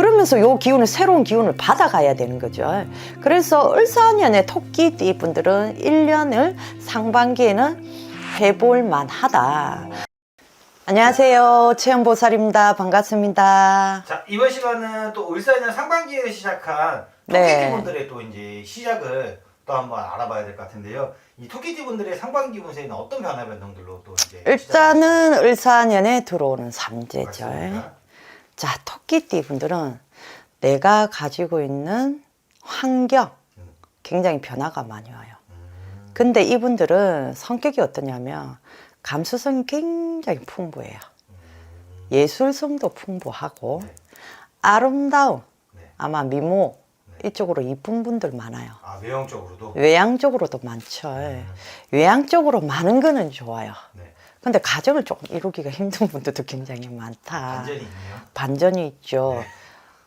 그러면서 요 기운을 새로운 기운을 받아가야 되는 거죠. 그래서 을사년의 토끼띠 분들은 1년을 상반기에는 해볼 만하다. 안녕하세요. 체험보살입니다. 반갑습니다. 자 이번 시간은 또 울산년 상반기에 시작한 네. 토끼띠 분들의 또 이제 시작을 또 한번 알아봐야 될 것 같은데요. 이 토끼띠 분들의 상반기 운세에는 어떤 변화 변동들로 또 이제 일단은 을사년에 들어오는 삼재죠. 자, 토끼띠 분들은 내가 가지고 있는 환경 음. 굉장히 변화가 많이 와요. 음, 근데 이분들은 성격이 어떠냐면 감수성이 굉장히 풍부해요. 예술성도 풍부하고 네. 아름다움, 네. 아마 미모 네. 이쪽으로 이쁜 분들 많아요. 아 외형적으로도 외향적으로도 많죠. 외향적으로 많은 거는 좋아요. 네. 근데 가정을 조금 이루기가 힘든 분들도 굉장히 많다. 반전이 있네요. 반전이 있죠.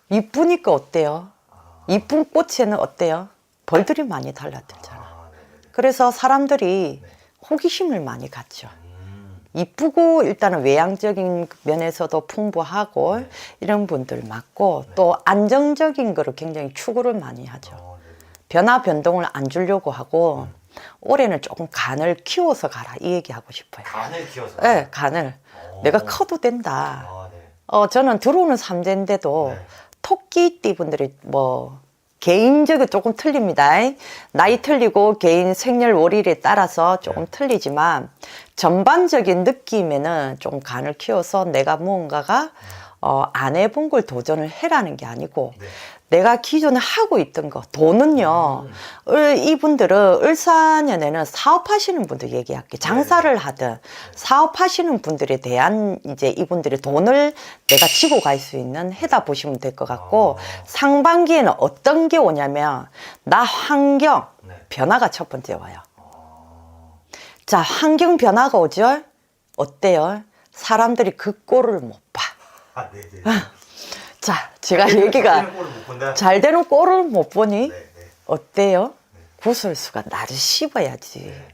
네. 이쁘니까 어때요? 아, 이쁜 꽃에는 어때요? 벌들이 많이 달라들잖아. 아, 네네네. 그래서 사람들이 네. 호기심을 많이 갖죠. 음, 이쁘고 일단은 외향적인 면에서도 풍부하고 네. 이런 분들 맞고 또 안정적인 거를 굉장히 추구를 많이 하죠. 어. 변화 변동을 안 주려고 하고 올해는 조금 간을 키워서 가라 이 얘기하고 싶어요. 간을 키워서. 네, 간을 어. 내가 커도 된다. 아, 네. 어 저는 들어오는 삼재인데도 네. 토끼띠 분들이 뭐 개인적으로 조금 틀립니다. 나이 틀리고 개인 생년 월일에 따라서 조금 네. 틀리지만 전반적인 느낌에는 좀 간을 키워서 내가 무언가가 어, 안 해본 걸 도전을 해라는 게 아니고 네. 내가 기존에 하고 있던 거 돈은요 음. 을, 이분들은 을사년에는 사업하시는 분들 얘기할게 장사를 하든 사업하시는 분들에 대한 이제 이분들의 돈을 내가 지고 갈 수 있는 해다 보시면 될 것 같고 아. 상반기에는 어떤 게 오냐면 나 환경 네. 변화가 첫 번째 와요 어, 자 환경 변화가 오죠 어때요 사람들이 그 꼴을 못봐 아, 네 네. 자 제가 얘기가 꼴을 못 본다. 잘 되는 꼴을 못 보니 네, 네. 어때요? 구설수가 나를 씹어야지. 네.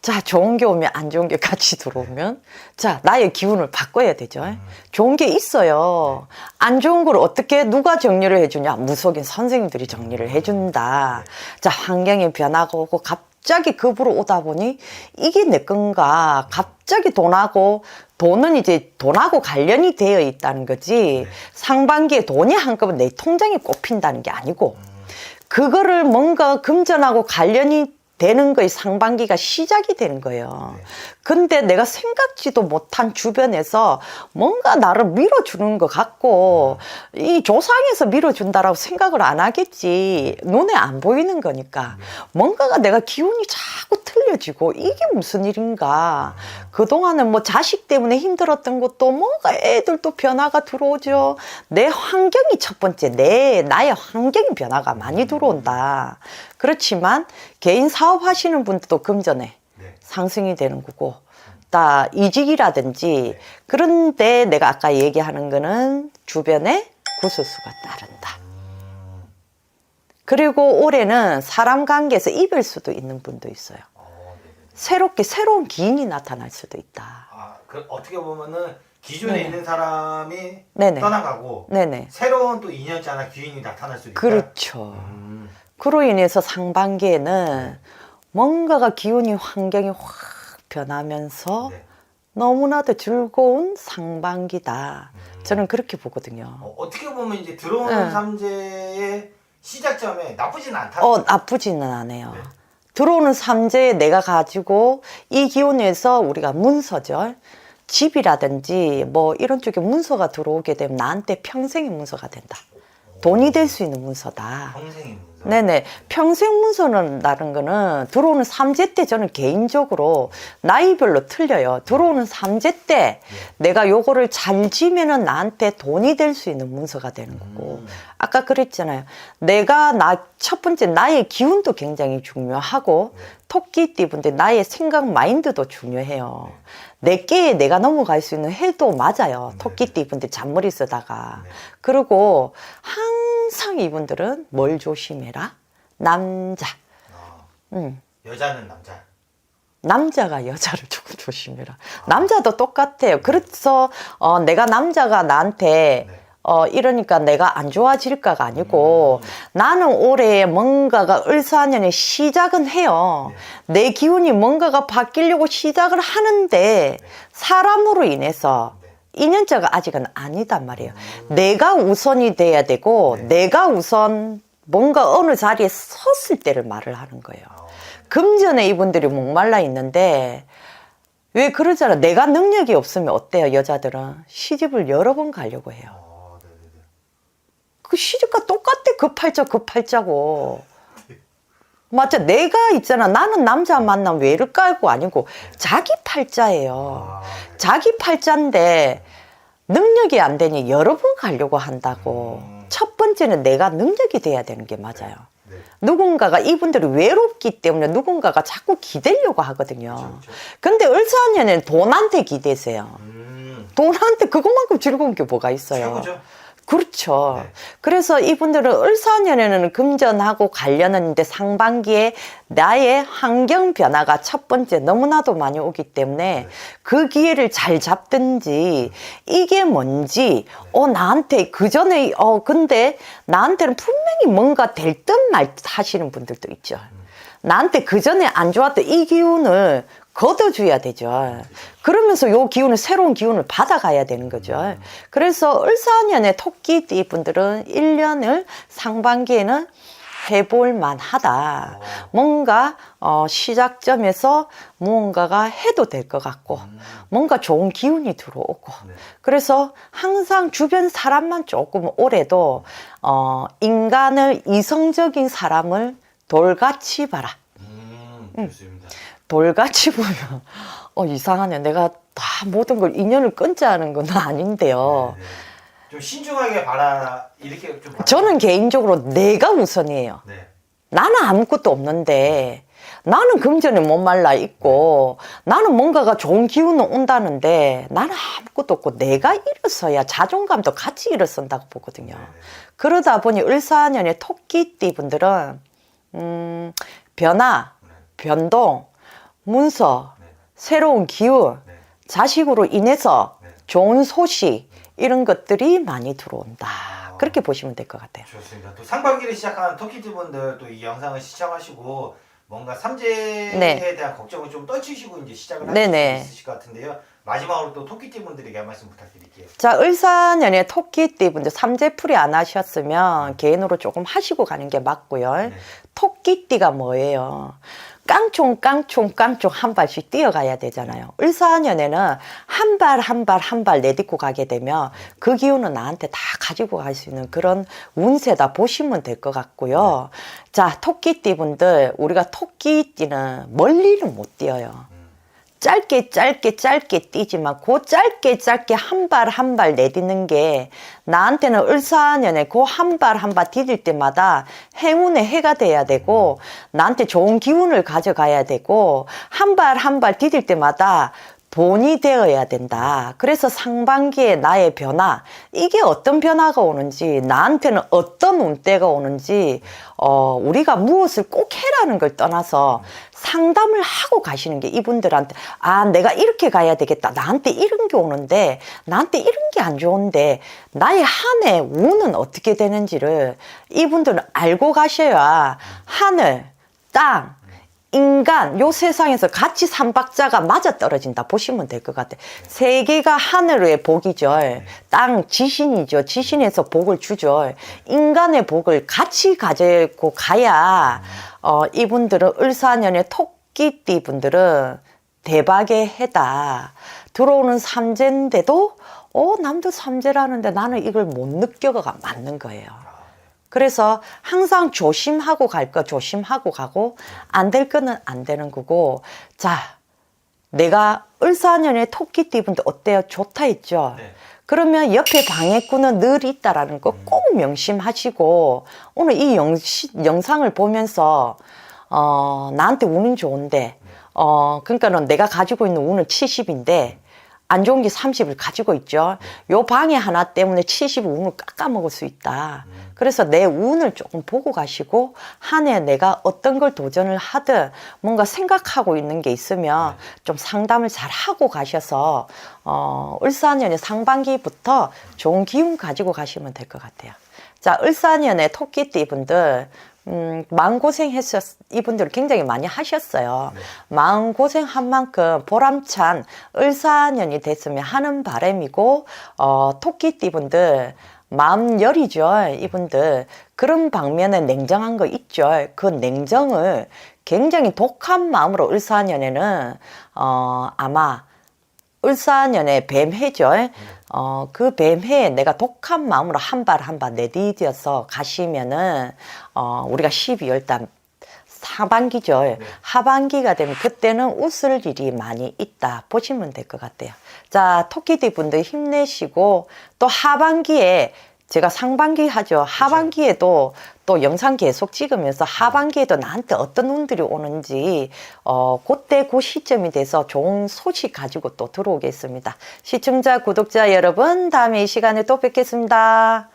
자, 좋은 게 오면 안 좋은 게 같이 들어오면 자, 나의 기운을 바꿔야 되죠. 좋은 게 있어요. 안 좋은 걸 어떻게 누가 정리를 해주냐? 무속인 선생님들이 정리를 해준다. 자, 환경의 변화가 오고 갑 자기 급으로 오다 보니 이게 내 건가? 갑자기 돈하고 돈은 이제 돈하고 관련이 되어 있다는 거지. 상반기에 돈이 한꺼번에 내 통장에 꼽힌다는 게 아니고 그거를 뭔가 금전하고 관련이 되는 거의 상반기가 시작이 되는 거예요. 네. 근데 내가 생각지도 못한 주변에서 뭔가 나를 밀어주는 것 같고 이 조상에서 밀어준다라고 생각을 안 하겠지. 눈에 안 보이는 거니까 뭔가가 내가 기운이 자꾸 틀려지고 이게 무슨 일인가. 그동안은 뭐 자식 때문에 힘들었던 것도 뭔가 애들도 변화가 들어오죠. 내 환경이 첫 번째, 내, 나의 환경이 변화가 많이 들어온다. 그렇지만 개인 사업 하시는 분들도 금전에 네. 상승이 되는 거고, 다 이직이라든지, 그런데 내가 아까 얘기하는 거는 주변에 구설수가 따른다. 음, 그리고 올해는 사람 관계에서 이별 수도 있는 분도 있어요. 어, 네네. 새롭게 새로운 기인이 나타날 수도 있다. 아, 그 어떻게 보면은 기존에 네네. 있는 사람이 네네. 떠나가고 네네. 새로운 또 인연자나 귀인이 나타날 수도 있다. 그렇죠. 음, 그로 인해서 상반기에는 뭔가가 기운이 환경이 확 변하면서 네. 너무나도 즐거운 상반기다. 음. 저는 그렇게 보거든요. 어, 어떻게 보면 이제 들어오는 네. 삼재의 시작점에 나쁘진 않다. 어, 나쁘지는 않아요. 네. 들어오는 삼재에 내가 가지고 이 기운에서 우리가 문서죠. 집이라든지 뭐 이런 쪽에 문서가 들어오게 되면 나한테 평생의 문서가 된다. 돈이 될 수 있는 문서다. 평생의 문서. 네네. 평생 문서는 다른 거는 들어오는 삼재 때 저는 개인적으로 나이별로 틀려요. 들어오는 삼재 때 내가 요거를 잘 지면은 나한테 돈이 될 수 있는 문서가 되는 거고. 음. 아까 그랬잖아요. 내가 나, 첫 번째 나의 기운도 굉장히 중요하고 네. 토끼띠 분들 나의 생각 마인드도 중요해요. 내 깨에 내가 넘어갈 수 있는 해도 맞아요. 네. 토끼띠 분들 잔머리 쓰다가. 네. 그리고 항상 이분들은 뭘 조심해 라? 남자. 어, 음. 여자는 남자. 남자가 여자를 조금 조심해라. 남자도 똑같아요. 그래서 어, 내가 남자가 나한테 네. 어, 이러니까 내가 안 좋아질까가 아니고 나는 올해 뭔가가 을사년의 시작은 해요. 내 기운이 뭔가가 바뀌려고 시작을 하는데 사람으로 인해서 인연자가 아직은 아니단 말이에요. 내가 우선이 돼야 되고 내가 우선 뭔가 어느 자리에 섰을 때를 말을 하는 거예요. 금전에 이분들이 목말라 있는데 왜 그러잖아. 내가 능력이 없으면 어때요, 여자들은? 시집을 여러 번 가려고 해요. 어, 네네네. 그 시집과 똑같아, 그 팔자, 그 팔자고. 맞죠? 내가 있잖아. 나는 남자 만나면 왜를 깔고 아니고 자기 팔자예요. 아, 자기 팔자인데 능력이 안 되니 여러 번 가려고 한다고. 음. 첫 번째는 내가 능력이 돼야 되는 게 맞아요. 네. 누군가가 이분들이 외롭기 때문에 누군가가 자꾸 기대려고 하거든요. 그렇죠. 근데 을사년에는 돈한테 기대세요. 음, 돈한테 그것만큼 즐거운 게 뭐가 있어요. 최고죠. 그렇죠. 네. 그래서 이분들은 을사년에는 금전하고 관련했는데 상반기에 나의 환경 변화가 첫 번째 너무나도 많이 오기 때문에 네. 그 기회를 잘 잡든지 이게 뭔지 어 나한테 그 전에 어 근데 나한테는 분명히 뭔가 될 듯 말 듯 하시는 분들도 있죠. 나한테 그 전에 안 좋았던 이 기운을 걷어줘야 되죠. 그러면서 요 기운을 새로운 기운을 받아가야 되는 거죠. 그래서 을사년의 토끼띠 분들은 1년을 상반기에는 해볼 만하다. 뭔가 어, 시작점에서 무언가가 해도 될 것 같고 뭔가 좋은 기운이 들어오고 네. 그래서 항상 주변 사람만 조금 올해도 어, 인간을 이성적인 사람을 돌같이 봐라. 음, 좋습니다. 돌같이 보면 어 이상하네. 내가 다 모든 걸 인연을 끊자는 건 아닌데요. 네, 네. 좀 신중하게 봐라 이렇게 좀. 저는 개인적으로 내가 우선이에요. 네. 나는 아무것도 없는데 나는 금전에 못 말라 있고 나는 뭔가가 좋은 기운은 온다는데 나는 아무것도 없고 내가 일어서야 자존감도 같이 일어선다고 보거든요. 네, 네. 그러다 보니 을사년의 토끼띠 분들은 음, 변화, 네. 변동, 문서, 네. 새로운 기운, 네. 자식으로 인해서 네. 좋은 소식 이런 것들이 많이 들어온다. 아. 그렇게 보시면 될 것 같아요. 좋습니다. 또 상반기를 시작한 터키티 분들 또 이 영상을 시청하시고 뭔가 삼재에 네. 대한 걱정을 좀 떨치시고 이제 시작을 하실 네네. 수 있으실 것 같은데요. 마지막으로 또 토끼티 분들에게 한 말씀 부탁드릴게요. 자, 을사년에 토끼띠 분들 삼재풀이 안 하셨으면 개인으로 조금 하시고 가는 게 맞고요. 네. 토끼띠가 뭐예요? 깡총 깡총 깡총 한 발씩 뛰어가야 되잖아요. 을사년에는 한 발 한 발 한 발 내딛고 가게 되면 그 기운은 나한테 다 가지고 갈 수 있는 그런 운세다 보시면 될 것 같고요. 자, 토끼띠 분들 우리가 토끼띠는 멀리는 못 뛰어요. 짧게 짧게 짧게 뛰지만 그 짧게 짧게 한 발 한 발 내딛는 게 나한테는 을사년에 그 한 발 한 발 디딜 때마다 행운의 해가 돼야 되고 나한테 좋은 기운을 가져가야 되고 한 발 한 발 디딜 때마다 돈이 되어야 된다. 그래서 상반기에 나의 변화, 이게 어떤 변화가 오는지, 나한테는 어떤 운때가 오는지, 어, 우리가 무엇을 꼭 해라는 걸 떠나서 상담을 하고 가시는 게 이분들한테, 아, 내가 이렇게 가야 되겠다. 나한테 이런 게 오는데, 나한테 이런 게 안 좋은데, 나의 한 해 운은 어떻게 되는지를 이분들은 알고 가셔야 하늘, 땅, 인간 요 세상에서 같이 삼박자가 맞아 떨어진다 보시면 될 것 같아요. 세계가 하늘의 복이죠. 땅 지신이죠. 지신에서 복을 주죠. 인간의 복을 같이 가지고 가야 어, 이분들은 을사년의 토끼띠 분들은 대박의 해다. 들어오는 삼재인데도 어 남도 삼재라는데 나는 이걸 못 느껴가 맞는 거예요. 그래서 항상 조심하고 갈 거 조심하고 가고 안 될 거는 안 되는 거고 자 내가 을사년의 토끼띠 분들 어때요? 좋다 했죠? 네. 그러면 옆에 방해꾼은 늘 있다라는 거 꼭 명심하시고 오늘 이 영시, 영상을 보면서 어, 나한테 운이 좋은데 어, 그러니까는 내가 가지고 있는 운은 70인데 안 좋은 게 30을 가지고 있죠. 요 방해 하나 때문에 75운을 깎아먹을 수 있다. 그래서 내 운을 조금 보고 가시고 한 해 내가 어떤 걸 도전을 하든 뭔가 생각하고 있는 게 있으면 좀 상담을 잘 하고 가셔서 어, 을사년의 상반기부터 좋은 기운 가지고 가시면 될 것 같아요. 자, 을사년의 토끼띠 분들 음, 마음고생 했었, 이분들 굉장히 많이 하셨어요. 마음고생 한 만큼 보람찬 을사년이 됐으면 하는 바람이고, 어, 토끼띠 분들, 마음 열이죠, 이분들. 그런 방면에 냉정한 거 있죠. 그 냉정을 굉장히 독한 마음으로 을사년에는, 어, 아마 을사년의 뱀해죠. 어, 그 뱀해에 내가 독한 마음으로 한 발 한 발 내디뎌서 가시면은, 어, 우리가 12월 달 하반기죠. 하반기가 되면 그때는 웃을 일이 많이 있다. 보시면 될 것 같아요. 자, 토끼들 분들 힘내시고, 또 하반기에 제가 상반기 하죠. 하반기에도 또 영상 계속 찍으면서 하반기에도 나한테 어떤 운들이 오는지 어 그때 그 시점이 돼서 좋은 소식 가지고 또 들어오겠습니다. 시청자 구독자 여러분 다음에 이 시간에 또 뵙겠습니다.